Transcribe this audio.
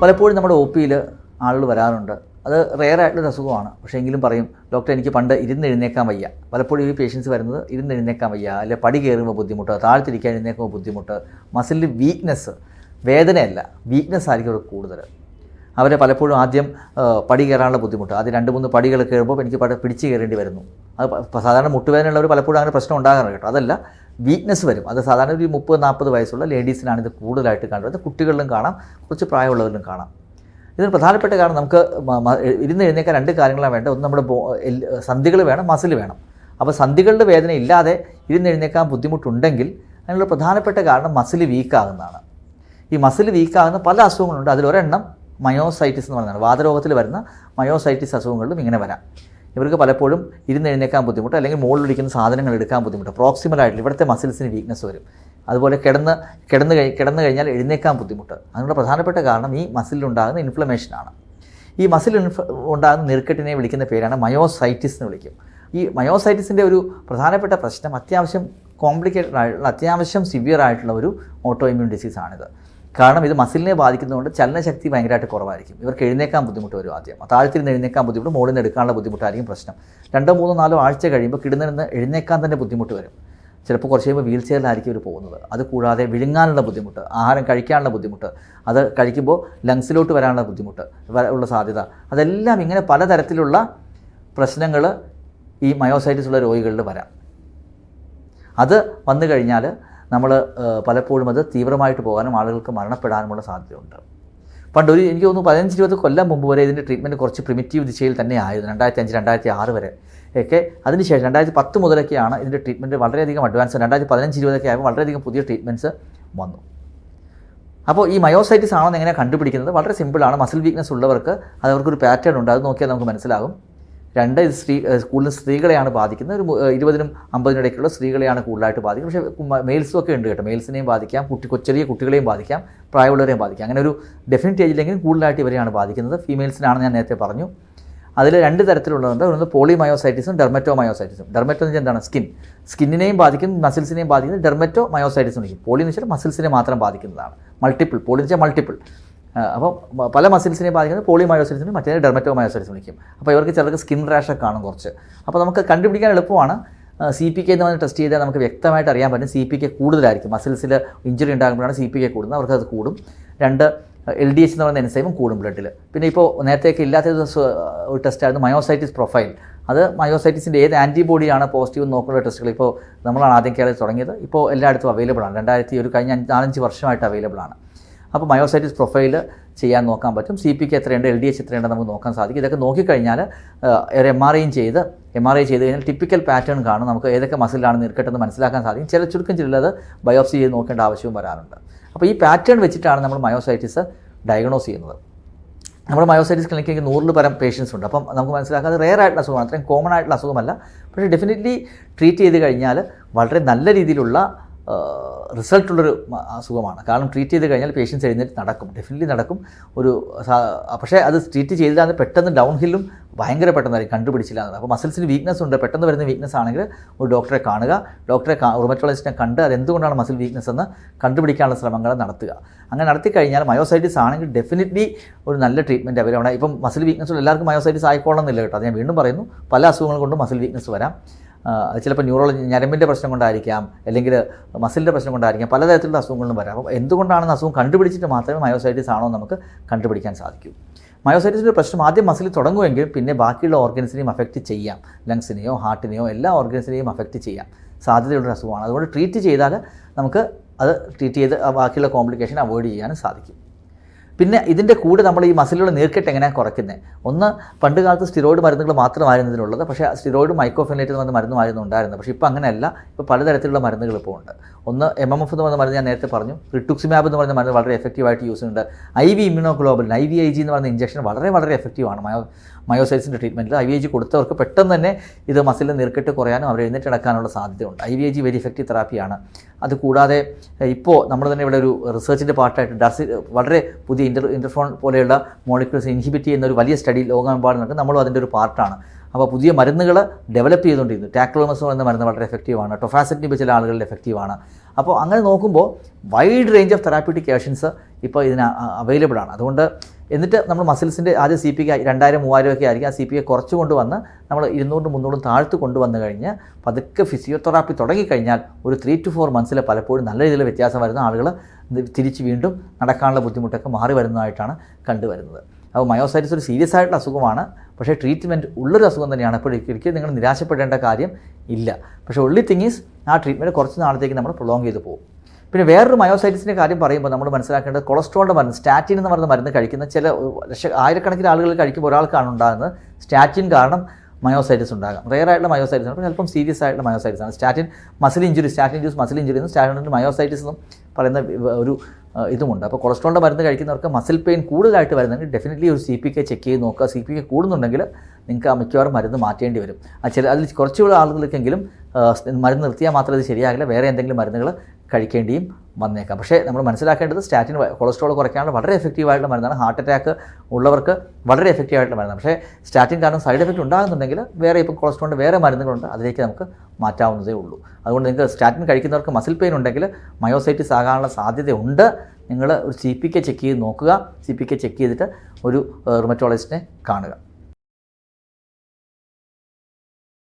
പലപ്പോഴും നമ്മുടെ ഒ പിയിൽ ആളുകൾ വരാറുണ്ട്. അത് റെയർ ആയിട്ടുള്ള അസുഖമാണ്. പക്ഷേ എങ്കിലും പറയും ഡോക്ടർ എനിക്ക് പണ്ട് ഇരുന്ന് എഴുന്നേക്കാൻ വയ്യ. പലപ്പോഴും ഈ പേഷ്യൻസ് വരുന്നത് ഇരുന്ന് എഴുന്നേക്കാൻ വയ്യ. അല്ലെ പടി കയറുമ്പോൾ ബുദ്ധിമുട്ട് താഴ്ത്തിരിക്കാൻ എഴുന്നേക്കുമ്പോൾ ബുദ്ധിമുട്ട്. മസിലിൽ വീക്ക്നെസ് വേദനയല്ല വീക്ക്നെസ് ആയിരിക്കും അവർ കൂടുതൽ. അവരെ പലപ്പോഴും ആദ്യം പടി കയറാനുള്ള ബുദ്ധിമുട്ട്. ആദ്യം രണ്ട് മൂന്ന് പടികൾ കയറുമ്പോൾ എനിക്ക് പട പിടിച്ച് കയറേണ്ടി വരുന്നു. അത് സാധാരണ മുട്ടുവേദനയുള്ളവർ പലപ്പോഴും അങ്ങനെ പ്രശ്നം ഉണ്ടാകാറുണ്ട് കേട്ടോ. അതല്ല വീക്ക്നെസ് വരും. അത് സാധാരണ ഒരു മുപ്പത് നാൽപ്പത് വയസ്സുള്ള ലേഡീസിനാണ് ഇത് കൂടുതലായിട്ട് കാണുന്നത്. കുട്ടികളിലും കാണാം കുറച്ച് പ്രായമുള്ളവരിലും കാണാം. ഇതിന് പ്രധാനപ്പെട്ട കാരണം നമുക്ക് ഇരുന്ന് എഴുന്നേക്കാൻ രണ്ട് കാര്യങ്ങളാണ് വേണ്ടത്. ഒന്ന് നമ്മുടെ സന്ധികൾ വേണം മസിൽ വേണം. അപ്പോൾ സന്ധികളുടെ വേദന ഇല്ലാതെ ഇരുന്ന് എഴുന്നേക്കാൻ ബുദ്ധിമുട്ടുണ്ടെങ്കിൽ അതിനുള്ള പ്രധാനപ്പെട്ട കാരണം മസിൽ വീക്കാകുന്നതാണ് ഈ മസിൽ വീക്കാകുന്ന പല അസുഖങ്ങളുണ്ട്. അതിലൊരെണ്ണം മയോസൈറ്റിസ് എന്ന് പറയുന്നതാണ്. വാതരോഗത്തിൽ വരുന്ന മയോസൈറ്റിസ് അസുഖങ്ങളിലും ഇങ്ങനെ വരാം. ഇവർക്ക് പലപ്പോഴും ഇരുന്ന് എഴുന്നേക്കാൻ ബുദ്ധിമുട്ട് അല്ലെങ്കിൽ മുകളിലിരിക്കുന്ന സാധനങ്ങൾ എടുക്കാൻ ബുദ്ധിമുട്ട്. പ്രോക്സിമൽ ആയിട്ട് ഇവിടുത്തെ മസിൽസിന് വീക്ക്നെസ് വരും. അതുപോലെ കിടന്ന് കിടന്ന് കഴി കിടന്നു കഴിഞ്ഞാൽ എഴുന്നേക്കാൻ ബുദ്ധിമുട്ട്. അതിനുള്ള പ്രധാനപ്പെട്ട കാരണം ഈ മസിലുണ്ടാകുന്ന ഇൻഫ്ലമേഷനാണ് ഈ മസിൽ ഇൻഫ ഉണ്ടാകുന്ന നീർക്കെട്ടിനെ വിളിക്കുന്ന പേരാണ് മയോസൈറ്റിസ് എന്ന് വിളിക്കും. ഈ മയോസൈറ്റിസിന്റെ ഒരു പ്രധാനപ്പെട്ട പ്രശ്നം അത്യാവശ്യം കോംപ്ലിക്കേറ്റഡ് ആയിട്ടുള്ള അത്യാവശ്യം സിവിയർ ആയിട്ടുള്ള ഒരു ഓട്ടോ ഇമ്മ്യൂൺ ഡിസീസാണിത് കാരണം ഇത് മസിലിനെ ബാധിക്കുന്നതുകൊണ്ട് ചലനശക്തി ഭയങ്കരമായിട്ട് കുറവായിരിക്കും. ഇവർക്ക് എഴുന്നേക്കാൻ ബുദ്ധിമുട്ട് വരും ആദ്യം. താഴ്ത്തിരുന്ന് എഴുന്നേക്കാൻ ബുദ്ധിമുട്ട് മുകളിൽ നിന്ന് എടുക്കാനുള്ള ബുദ്ധിമുട്ടായിരിക്കും പ്രശ്നം. രണ്ടോ മൂന്നോ നാലോ ആഴ്ച കഴിയുമ്പോൾ കിടന്നിരുന്ന് എഴുന്നേക്കാൻ തന്നെ ബുദ്ധിമുട്ട് വരും. ചിലപ്പോൾ കുറച്ച് കഴിയുമ്പോൾ വീൽ ചെയറിലായിരിക്കും ഇവർ പോകുന്നത്. അത് കൂടാതെ വിഴുങ്ങാനുള്ള ബുദ്ധിമുട്ട് ആഹാരം കഴിക്കാനുള്ള ബുദ്ധിമുട്ട് അത് കഴിക്കുമ്പോൾ ലങ്സിലോട്ട് വരാനുള്ള ബുദ്ധിമുട്ട് ഉള്ള സാധ്യത. അതെല്ലാം ഇങ്ങനെ പലതരത്തിലുള്ള പ്രശ്നങ്ങൾ ഈ മയോസൈറ്റിസ് ഉള്ള രോഗികളിൽ വരാം. അത് വന്നു കഴിഞ്ഞാൽ നമ്മൾ പലപ്പോഴും അത് തീവ്രമായിട്ട് പോകാനും ആളുകൾക്ക് മരണപ്പെടാനുമുള്ള സാധ്യതയുണ്ട്. പണ്ട് ഒരു എനിക്ക് തോന്നുന്നു പതിനഞ്ച് ഇരുപത് കൊല്ലം മുമ്പ് വരെ ഇതിന്റെ ട്രീറ്റ്മെന്റ് കുറച്ച് പ്രിമിറ്റീവ് ദിശയിൽ തന്നെ ആയിരുന്നു. രണ്ടായിരത്തി അഞ്ച് രണ്ടായിരത്തി ആറ് വരെ. ഒക്കെ അതിനുശേഷം രണ്ടായിരത്തി പത്ത് മുതലൊക്കെയാണ് ഇതിന്റെ ട്രീറ്റ്മെന്റ് വളരെയധികം അഡ്വാൻസ് രണ്ടായിരത്തി പതിനഞ്ച് ഇരുപതൊക്കെ ആയപ്പോൾ വളരെയധികം പുതിയ ട്രീറ്റ്മെന്റ്സ് വന്നു. അപ്പോൾ ഈ മയോസൈറ്റിസ് ആണെന്ന് എങ്ങനെ കണ്ടുപിടിക്കുന്നത്? വളരെ സിമ്പിളാണ് മസിൽ വീക്ക്നെസ് ഉള്ളവർക്ക് അത് അവർക്കൊരു പാറ്റേൺ ഉണ്ട്. അത് നോക്കിയാൽ നമുക്ക് മനസ്സിലാകും. രണ്ട് സ്ത്രീ കൂടുതലും സ്ത്രീകളെയാണ് ബാധിക്കുന്നത്. ഒരു ഇരുപതിനും അമ്പതിനും ഇടയ്ക്കുള്ള സ്ത്രീകളെയാണ് കൂടുതലായിട്ട് ബാധിക്കുന്നത്. പക്ഷേ മെയിൽസും ഒക്കെ ഉണ്ട് കേട്ടോ. മെയിൽസിനെയും ബാധിക്കാം. കുട്ടി ചെറിയ കുട്ടികളെയും ബാധിക്കാം. പ്രായമുള്ളവരെയും ബാധിക്കാം. അങ്ങനെ ഒരു ഡെഫിനറ്റ് ഏജിലെങ്കിലും കൂടുതലായിട്ട് ഇവരെയാണ് ബാധിക്കുന്നത്. ഫീമെയിൽസിനാണ് ഞാൻ നേരത്തെ പറഞ്ഞു. അതിൽ രണ്ട് തരത്തിലുള്ളതുണ്ട്. ഒന്ന് പോളിമയോസൈറ്റിസും ഡെർമറ്റോ മയോസൈറ്റിസും ഡെർമറ്റോ എന്ന് വെച്ചാൽ എന്താണ്? സ്കിൻ സ്കിന്നിനെയും ബാധിക്കും മസിൽസിനെയും ബാധിക്കുന്നത് ഡെർമറ്റോ മയോസൈറ്റിസ് എന്ന് വിളിക്കും പോളി എന്ന് വെച്ചാൽ മസിൽസിനെ മാത്രം ബാധിക്കുന്നതാണ്. മൾട്ടിപ്പിൾ പോളി എന്ന് വെച്ചാൽ മൾട്ടിപ്പിൾ അപ്പോൾ പല മസിൽസിനെ ബാധിക്കുന്നത് പോളിമയോസിൽസിനും മറ്റേ ഡെർമറ്റോ മയോസൈറ്റിസ് വിളിക്കും. അപ്പോൾ ഇവർക്ക് ചിലർക്ക് സ്കിൻ റാഷൊക്കെ കാണും കുറച്ച്. അപ്പോൾ നമുക്ക് കണ്ടുപിടിക്കാൻ എളുപ്പമാണ്. സി പി കെ എന്ന് പറഞ്ഞ് ടെസ്റ്റ് ചെയ്താൽ നമുക്ക് വ്യക്തമായിട്ട് അറിയാൻ പറ്റും സി പി കെ കൂടുതലായിരിക്കും. മസിൽസിൽ ഇഞ്ചുറി ഉണ്ടാകുമ്പോഴാണ് സി പി കെ കൂടുന്നത്. അവർക്ക് അത് കൂടും. രണ്ട് എൽ ഡി എച്ച് എന്ന് പറയുന്ന എൻസൈമും കൂടും ബ്ലഡിൽ പിന്നെ ഇപ്പോൾ നേരത്തെയൊക്കെ ഇല്ലാത്ത ഒരു ടെസ്റ്റായിരുന്നു മയോസൈറ്റിസ് പ്രൊഫൈൽ. അത് മയോസൈറ്റിസിന്റെ ഏത് ആന്റിബോഡിയാണ് പോസിറ്റീവ് നോക്കുന്ന ടെസ്റ്റുകൾ ഇപ്പോൾ നമ്മളാണ് ആദ്യം കേരളത്തിൽ തുടങ്ങിയത്. ഇപ്പോൾ എല്ലായിടത്തും അവൈലബിൾ ആണ്. രണ്ടായിരത്തി ഒരു കഴിഞ്ഞ നാലഞ്ച് വർഷമായിട്ട് അവൈലബിൾ ആണ്. അപ്പോൾ മയോസൈറ്റിസ് പ്രൊഫൈൽ ചെയ്യാൻ നോക്കാൻ പറ്റും. സി പിക്ക് എത്രയുണ്ട് എൽ ഡി എച്ച് എത്രയുണ്ട് നമുക്ക് നോക്കാൻ സാധിക്കും. ഇതൊക്കെ നോക്കിക്കഴിഞ്ഞാൽ ഒരു എം ആർ ഐയും ചെയ്ത് എം ആർ ഐ ചെയ്ത് കഴിഞ്ഞാൽ ടിപ്പിക്കൽ പാറ്റേൺ കാണും. നമുക്ക് ഏതൊക്കെ മസിലാണ് എന്ന് മനസ്സിലാക്കാൻ സാധിക്കും. ചില ചുരുക്കം ചിലത് ബയോപ്സി ചെയ്ത് നോക്കേണ്ട ആവശ്യവും വരാറുണ്ട്. അപ്പോൾ ഈ പാറ്റേൺ വെച്ചിട്ടാണ് നമ്മൾ മയോസൈറ്റിസ് ഡയഗ്നോസ് ചെയ്യുന്നത്. നമ്മുടെ മയോസൈറ്റിസ് ക്ലിനിക്കിൽ നൂറിൽ പരം പേഷ്യൻസ് ഉണ്ട്. അപ്പം നമുക്ക് മനസ്സിലാക്കാം അത് റെയർ ആയിട്ടുള്ള അസുഖമാണ്. അത്രയും കോമൺ ആയിട്ടുള്ള അസുഖമല്ല. പക്ഷേ ഡെഫിനറ്റ്ലി ട്രീറ്റ് ചെയ്ത് കഴിഞ്ഞാൽ വളരെ നല്ല രീതിയിലുള്ള റിസൾട്ടുള്ളൊരു അസുഖമാണ്. കാരണം ട്രീറ്റ് ചെയ്ത് കഴിഞ്ഞാൽ പേഷ്യൻസ് എഴുന്നേറ്റ് നടക്കും. ഡെഫിനറ്റ്ലി നടക്കും. ഒരു പക്ഷേ അത് ട്രീറ്റ് ചെയ്തില്ലാന്ന് പെട്ടെന്ന് ഡൗൺ ഹില്ലും ഭയങ്കര പെട്ടെന്നായിരിക്കും. കണ്ടുപിടിച്ചില്ല എന്നത് അപ്പോൾ മസിൽസിന് വീക്ക്നസ് ഉണ്ട്. പെട്ടെന്ന് വരുന്ന വീക്ക്നസ് ആണെങ്കിൽ ഒരു ഡോക്ടറെ കാണുക. ഡോക്ടറെ റുമറ്റോളജിസ്റ്റിനെ കണ്ട് അത് എന്തുകൊണ്ടാണ് മസിൽ വീക്ക്നസ് എന്ന് കണ്ടുപിടിക്കാനുള്ള ശ്രമങ്ങൾ നടത്തുക. അങ്ങനെ നടത്തി കഴിഞ്ഞാൽ മയോസൈറ്റിസ് ആണെങ്കിൽ ഡെഫിനറ്റ്ലി ഒരു നല്ല ട്രീറ്റ്മെന്റ് അവരവിടെ ഇപ്പം മസിൽ വീക്ക്നസ് എല്ലാവർക്കും മയോസൈറ്റിസ് ആയിക്കോളണമെന്നില്ല കേട്ടോ. അത് ഞാൻ വീണ്ടും പറയുന്നു. പല അസുഖങ്ങൾ കൊണ്ടും മസിൽ വീക്ക്നസ് വരാം. ചിലപ്പോൾ ന്യൂറോളജി ഞരമ്പിന്റെ പ്രശ്നം കൊണ്ടായിരിക്കാം അല്ലെങ്കിൽ മസിലിന്റെ പ്രശ്നം കൊണ്ടായിരിക്കാം പലതരത്തിലുള്ള അസുഖങ്ങളും വരാം. അപ്പോൾ എന്തുകൊണ്ടാണെന്ന് അസുഖം കണ്ടുപിടിച്ചിട്ട് മാത്രമേ മയോസൈറ്റിസ് ആണോ നമുക്ക് കണ്ടുപിടിക്കാൻ സാധിക്കൂ. മയോസൈറ്റിസിന്റെ പ്രശ്നം ആദ്യം മസിൽ തുടങ്ങുമെങ്കിൽ പിന്നെ ബാക്കിയുള്ള ഓർഗൻസിനെയും അഫക്റ്റ് ചെയ്യാം. ലങ്സിനെയോ ഹാർട്ടിനെയോ എല്ലാ ഓർഗൻസിനെയും അഫക്റ്റ് ചെയ്യാം. സാധ്യതയുള്ള അസുഖമാണ്. അതുകൊണ്ട് ട്രീറ്റ് ചെയ്താൽ നമുക്ക് അത് ട്രീറ്റ് ചെയ്ത് ബാക്കിയുള്ള കോംപ്ലിക്കേഷൻ അവോയ്ഡ് ചെയ്യാനും സാധിക്കും. പിന്നെ ഇതിന്റെ കൂടെ നമ്മൾ ഈ മസിലുകൾ നീർക്കെട്ട് എങ്ങനെയാണ് കുറയ്ക്കുന്നത് ഒന്ന് പണ്ട് കാലത്ത് സ്റ്റിറോയിഡ് മരുന്നുകൾ മാത്രമായിരുന്നു ഇതിനുള്ളത് പക്ഷേ സ്റ്റിറോയിഡ് മൈക്രോഫെനേറ്റ് എന്ന് പറഞ്ഞ മരുന്നുമായിരുന്നു ഉണ്ടായിരുന്നത് പക്ഷേ ഇപ്പോൾ അങ്ങനെയല്ല ഇപ്പോൾ പലതരത്തിലുള്ള മരുന്നുകൾ ഇപ്പോൾ ഉണ്ട്. ഒന്ന് എം എം എഫ് എന്ന് പറഞ്ഞ മരുന്ന് ഞാൻ നേരത്തെ പറഞ്ഞു. റിട്ടുക്സിമാബ് എന്ന് പറഞ്ഞ മരുന്ന് വളരെ എഫക്റ്റീവായിട്ട് യൂസ് ചെയ്യുന്നുണ്ട്. I V immunoglobulin I V I G എന്ന് പറഞ്ഞ ഇഞ്ചക്ഷൻ വളരെ വളരെ എഫക്റ്റീവാണ് മയോ മയോസൈറ്റ്സിന്റെ ട്രീറ്റ്മെന്റിൽ ഐ വി എ ജി കൊടുത്തവർക്ക് പെട്ടെന്ന് തന്നെ ഇത് മസിൽ നീർക്കെട്ട് കുറയാനും അവർ എഴുന്നേറ്റ് നടക്കാനുള്ള സാധ്യതയുണ്ട്. I V A G very effective തെറാപ്പിയാണ് അതുകൂടാതെ ഇപ്പോൾ നമ്മൾ തന്നെ ഇവിടെ ഒരു റിസർച്ചിന്റെ പാർട്ടായിട്ട് ഡർസി വളരെ പുതിയ ഇന്റർ ഇന്റർഫോൺ പോലെയുള്ള മോളിക്യൂൾസ് ഇൻഹിബിറ്റ് ചെയ്യുന്ന ഒരു വലിയ സ്റ്റഡി ലോകമെമ്പാടും നടക്കും നമ്മളും അതിന്റെ ഒരു പാർട്ടാണ്. അപ്പോൾ പുതിയ മരുന്നുകൾ ഡെവലപ്പ് ചെയ്തുകൊണ്ടിരുന്നു ടാക്ലോമസ് എന്ന മരുന്ന് വളരെ എഫക്റ്റീവാണ് ടൊഫാസറ്റിനിബ് ചില ആളുകളിൽ എഫക്റ്റീവാണ് അപ്പോൾ അങ്ങനെ നോക്കുമ്പോൾ വൈഡ് റേഞ്ച് ഓഫ് തെറാപ്യൂട്ടിക് ഏഷൻസ് ഇപ്പോൾ ഇതിന് അവൈലബിൾ ആണ്. അതുകൊണ്ട് എന്നിട്ട് നമ്മൾ മസിൽസിന്റെ ആദ്യം സി പി രണ്ടായിരം മൂവായിരം ഒക്കെ ആയിരിക്കും ആ സി പി കെ കുറച്ച് കൊണ്ടുവന്ന് നമ്മൾ ഇരുന്നൂറും മുന്നൂറും താഴ്ത്ത് കൊണ്ടുവന്ന് കഴിഞ്ഞ് പതുക്കെ ഫിസിയോതെറാപ്പി തുടങ്ങിക്കഴിഞ്ഞാൽ ഒരു ത്രീ ടു ഫോർ മന്ത്സിൽ പലപ്പോഴും നല്ല രീതിയിൽ വ്യത്യാസം വരുന്ന ആളുകൾ തിരിച്ച് വീണ്ടും നടക്കാനുള്ള ബുദ്ധിമുട്ടൊക്കെ മാറി വരുന്നതായിട്ടാണ് കണ്ടുവരുന്നത്. അപ്പോൾ മയോസൈറ്റിസ് ഒരു സീരിയസ് ആയിട്ടുള്ള അസുഖമാണ്. പക്ഷേ ട്രീറ്റ്മെന്റ് ഉള്ളൊരു അസുഖം തന്നെയാണ്. അപ്പോൾ ഒരിക്കലും നിങ്ങൾ നിരാശപ്പെടേണ്ട കാര്യം ഇല്ല. പക്ഷേ ഉള്ളി തിങ് ഈസ് ആ ട്രീറ്റ്മെന്റ് കുറച്ച് നാളത്തേക്ക് നമ്മൾ പ്രൊളോങ് ചെയ്ത് പോകും. പിന്നെ വേറൊരു മയോസൈറ്റിസിന്റെ കാര്യം പറയുമ്പോൾ നമ്മൾ മനസ്സിലാക്കേണ്ടത് കൊളസ്ട്രോളിന്റെ മരുന്ന് സ്റ്റാറ്റിൻ എന്ന് പറയുന്ന മരുന്ന് കഴിക്കുന്ന ചില ലക്ഷ ആയിരക്കണക്കിന് ആളുകൾ കഴിക്കുമ്പോൾ ഒരാൾക്കാണ് ഉണ്ടാകുന്നത്. സ്റ്റാറ്റിൻ കാരണം മയോസൈറ്റിസ് ഉണ്ടാകാം. റെയർ ആയിട്ടുള്ള മയോസൈറ്റിസ് ആണ്. ചിലപ്പം സീരിയസ് ആയിട്ടുള്ള മയോസൈറ്റിസ് ആണ്. സ്റ്റാറ്റിൻ മസിൽ ഇഞ്ചുറി സ്റ്റാറ്റിൻ ജ്യൂസ് മസിൽ ഇഞ്ചുറി എന്നും സ്റ്റാറ്റിന്റെ മയോസൈറ്റിസ് എന്നും പറയുന്ന ഒരു ഇതുമുണ്ട്. അപ്പോൾ കൊളസ്ട്രോളിന്റെ മരുന്ന് കഴിക്കുന്നവർക്ക് മസിൽ പെയിൻ കൂടുതലായിട്ട് വരുന്നെങ്കിൽ ഡെഫിനറ്റ്ലി ഒരു സി പി കെ ചെക്ക് ചെയ്ത് നോക്കുക. സി പി കെ കൂടുന്നുണ്ടെങ്കിൽ നിങ്ങൾക്ക് ആ മിക്കവാറും മരുന്ന് മാറ്റേണ്ടി വരും. ആ ചില അതിൽ കുറച്ചുകൂടെ ആളുകൾക്കെങ്കിലും മരുന്ന് നിർത്തിയാൽ മാത്രമേ ഇത് ശരിയാകില്ല. വേറെ എന്തെങ്കിലും മരുന്നുകൾ കഴിക്കേണ്ടിയും വന്നേക്കാം. പക്ഷേ നമ്മൾ മനസ്സിലാക്കേണ്ടത് സ്റ്റാറ്റിൻ കൊളസ്ട്രോൾ കുറയ്ക്കാനുള്ള വളരെ എഫക്റ്റീവായിട്ടുള്ള മരുന്നാണ് ഹാർട്ട് അറ്റാക്ക് ഉള്ളവർക്ക് വളരെ എഫക്റ്റീവായിട്ടുള്ള മരുന്നാണ്. പക്ഷേ സ്റ്റാറ്റിൻ കാരണം സൈഡ് എഫക്റ്റ് ഉണ്ടാകുന്നുണ്ടെങ്കിൽ വേറെ ഇപ്പോൾ കൊളസ്ട്രോളിന്റെ വേറെ മരുന്നുകളുണ്ട്. അതിലേക്ക് നമുക്ക് മാറ്റാവുന്നതേ ഉള്ളൂ. അതുകൊണ്ട് നിങ്ങൾക്ക് സ്റ്റാറ്റിൻ കഴിക്കുന്നവർക്ക് മസിൽ പെയിൻ ഉണ്ടെങ്കിൽ മയോസൈറ്റിസ് ആകാനുള്ള സാധ്യതയുണ്ട്. നിങ്ങൾ ഒരു സി പി കെ ചെക്ക് ചെയ്ത് നോക്കുക. സി പി കെ ചെക്ക് ചെയ്തിട്ട് ഒരു റിമറ്റോളജിസ്റ്റിനെ കാണുക.